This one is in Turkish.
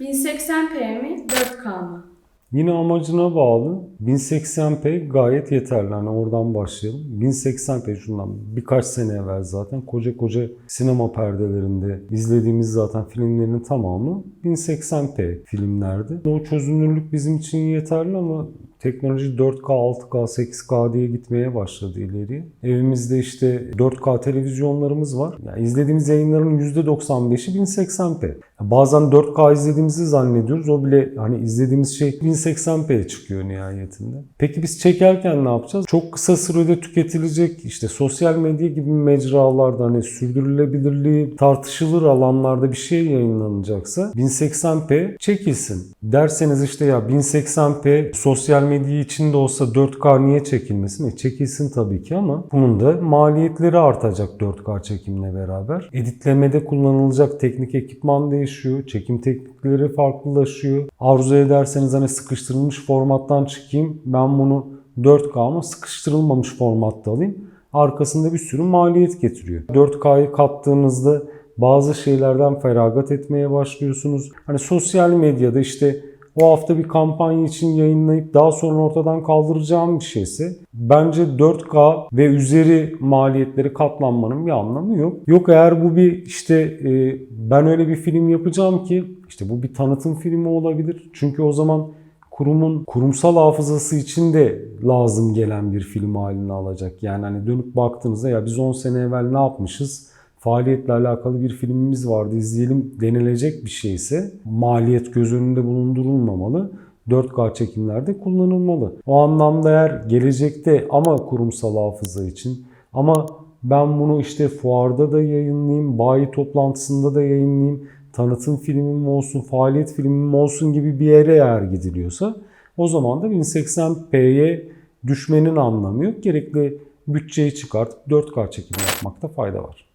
1080p mi 4K mı? Yine amacına bağlı. 1080p gayet yeterli. Hani oradan başlayalım. 1080p şundan birkaç sene evvel zaten koca koca sinema perdelerinde izlediğimiz zaten filmlerin tamamı 1080p filmlerdi. O çözünürlük bizim için yeterli ama teknoloji 4K, 6K, 8K diye gitmeye başladı ileriye. Evimizde işte 4K televizyonlarımız var. Yani izlediğimiz yayınların %95'i 1080p. Bazen 4K izlediğimizi zannediyoruz. O bile hani izlediğimiz şey 1080p çıkıyor nihayetinde. Peki biz çekerken ne yapacağız? Çok kısa sürede tüketilecek işte sosyal medya gibi mecralarda hani sürdürülebilirliği tartışılır alanlarda bir şey yayınlanacaksa 1080p çekilsin. Derseniz işte ya 1080p sosyal medya için de olsa 4K niye çekilmesin? E çekilsin tabii ki ama bunun da maliyetleri artacak 4K çekimle beraber. Editlemede kullanılacak teknik ekipman değişiyor. Çekim teknikleri farklılaşıyor. Arzu ederseniz hani sıkıştırılmış formattan çıkayım. Ben bunu 4K ama sıkıştırılmamış formatta alayım. Arkasında bir sürü maliyet getiriyor. 4K'yı kattığınızda bazı şeylerden feragat etmeye başlıyorsunuz. Hani sosyal medyada işte o hafta bir kampanya için yayınlayıp daha sonra ortadan kaldıracağım bir şeyse bence 4K ve üzeri maliyetleri katlanmanın bir anlamı yok. Yok eğer bu bir işte e, ben öyle bir film yapacağım ki işte bu bir tanıtım filmi olabilir. Çünkü o zaman kurumun kurumsal hafızası için de lazım gelen bir film halini alacak. Yani hani dönüp baktığınızda ya biz 10 sene evvel ne yapmışız? Faaliyetle alakalı bir filmimiz vardı izleyelim denilecek bir şeyse maliyet göz önünde bulundurulmamalı. 4K çekimlerde kullanılmalı. O anlamda eğer gelecekte ama kurumsal hafıza için ama ben bunu işte fuarda da yayınlayayım, bayi toplantısında da yayınlayayım, tanıtım filmim olsun, faaliyet filmim olsun gibi bir yere eğer gidiliyorsa o zaman da 1080p'ye düşmenin anlamı yok. Gerekli bütçeyi çıkartıp 4K çekim yapmakta fayda var.